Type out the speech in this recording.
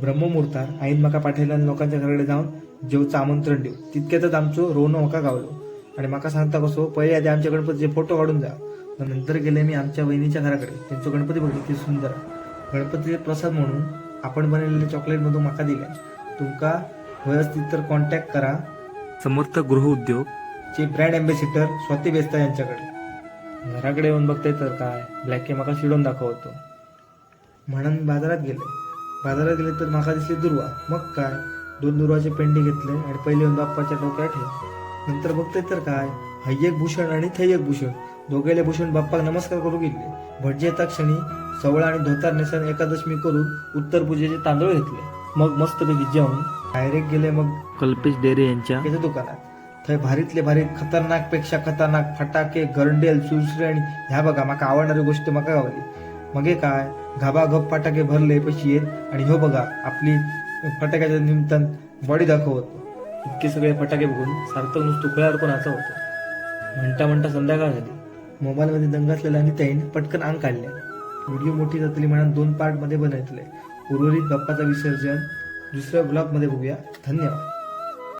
ब्रह्ममुहूर्तार आईन म्हाका पाठयल्यान लोकांच्या घराकडे जाऊन जेवचं आमंत्रण देऊ. तितक्यातच आमचो रोवणं म्हाका गावलो. आणि म्हाका सांगता कसो पहिले आधी आमच्या गणपतीचे फोटो काढून जा. नंतर गेले मी आमच्या वहिनीच्या घराकडे. त्यांचो गणपती बघितले किती सुंदर. गणपतीचे प्रसाद म्हणून आपण बनवलेले चॉकलेट मधून म्हाका दिले तुमका होय असतील तर कॉन्टॅक्ट करा. समर्थ गृहउद्योग चे ब्रँड अँबॅसिडर स्वाती बेस्ता यांच्याकडे. घराकडे येऊन बघते तर काय? ब्लॅके म्हाका शिडून दाखवतो. म्हणून बाजारात गेले. बाजारात गेले तर माका दिसली दुर्वा. मग काय? दोन दुर्वाचे पेंडी घेतले आणि पहिले येऊन बाप्पाच्या डोक्यात ठेवले नंतर बघते तर काय? हय एक भूषण आणि थै एक भूषण. दोघेले भूषण बाप्पाक नमस्कार करू गेले. भटजी येता क्षणी सवळा आणि धोतार नेसन एकादशमी करून उत्तर पूजेचे तांदूळ घेतले. मग मस्तपैकी जेवण. डायरेक्ट गेले मग कल्पेश डेरे यांच्या दुकानात. थंय भारीतले भारी खतरनाकपेक्षा खतरनाक फटाके गरंडेल सुसरे आणि ह्या बघा माका आवडणारी गोष्ट म्हाका गावली. मगे काय? घाबा घप फटाके भरले पैसे येत. आणि ह्यो बघा आपली फटाक्याच्या निमित्तान बॉडी दाखवतो. इतके सगळे फटाके बघून सार्थक नुसतं खुळ्यावर कोणाचं होतं. म्हणता म्हणता संध्याकाळ झाली. मोबाईलमध्ये दंग असलेला आणि त्याईन पटकन अंग काढल्या व्हिडिओ मोठी जातली म्हणून दोन पार्टमध्ये बनवतले. उर्वरित बाप्पाचं विसर्जन. दुसऱ्या ब्लॉगमध्ये बघूया. धन्यवाद.